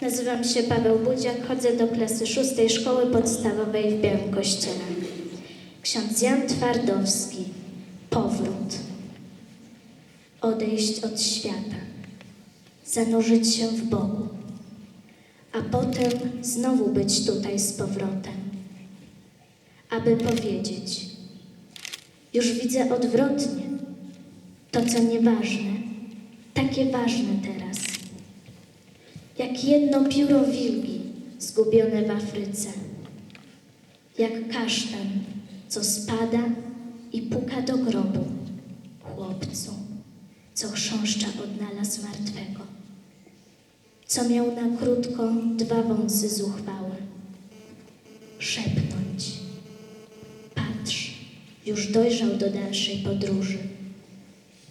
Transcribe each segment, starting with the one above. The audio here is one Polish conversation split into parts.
Nazywam się Paweł Budziak, chodzę do klasy szóstej szkoły podstawowej w Białym Kościele. Ksiądz Jan Twardowski. Powrót. Odejść od świata. Zanurzyć się w Bogu. A potem znowu być tutaj z powrotem. Aby powiedzieć, już widzę odwrotnie. To, co nieważne, takie ważne teraz. Jak jedno pióro wilgi zgubione w Afryce. Jak kasztan, co spada i puka do grobu. Chłopcu, co chrząszcza odnalazł martwego. Co miał na krótko dwa wąsy zuchwałe. Szepnąć. Patrz, już dojrzał do dalszej podróży.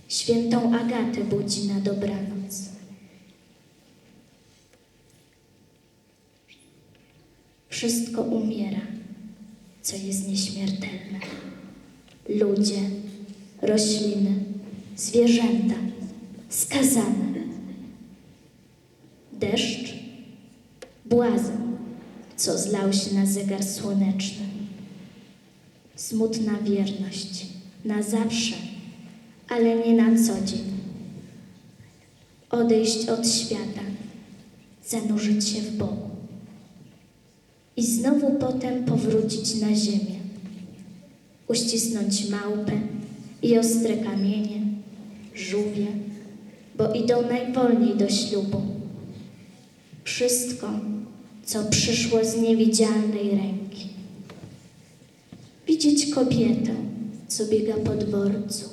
Świętą Agatę budzi na dobranoc. Wszystko umiera, co jest nieśmiertelne. Ludzie, rośliny, zwierzęta, skazane. Deszcz, błazen, co zlał się na zegar słoneczny. Smutna wierność, na zawsze, ale nie na co dzień. Odejść od świata, zanurzyć się w Bogu i znowu potem powrócić na ziemię, uścisnąć małpę i ostre kamienie, żółwie, bo idą najwolniej do ślubu. Wszystko, co przyszło z niewidzialnej ręki. Widzieć kobietę, co biega po dworcu,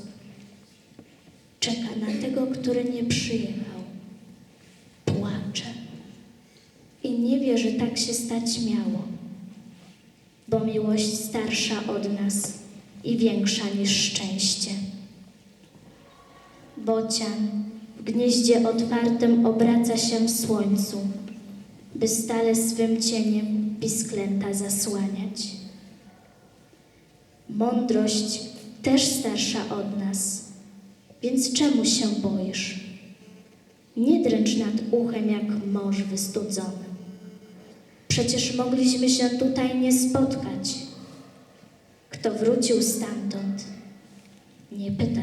czeka na tego, który nie przyjechał, że tak się stać miało, bo miłość starsza od nas i większa niż szczęście. Bocian w gnieździe otwartym obraca się w słońcu, by stale swym cieniem pisklęta zasłaniać. Mądrość też starsza od nas, więc czemu się boisz? Nie dręcz nad uchem jak mąż wystudzony. Przecież mogliśmy się tutaj nie spotkać. Kto wrócił stamtąd, nie pyta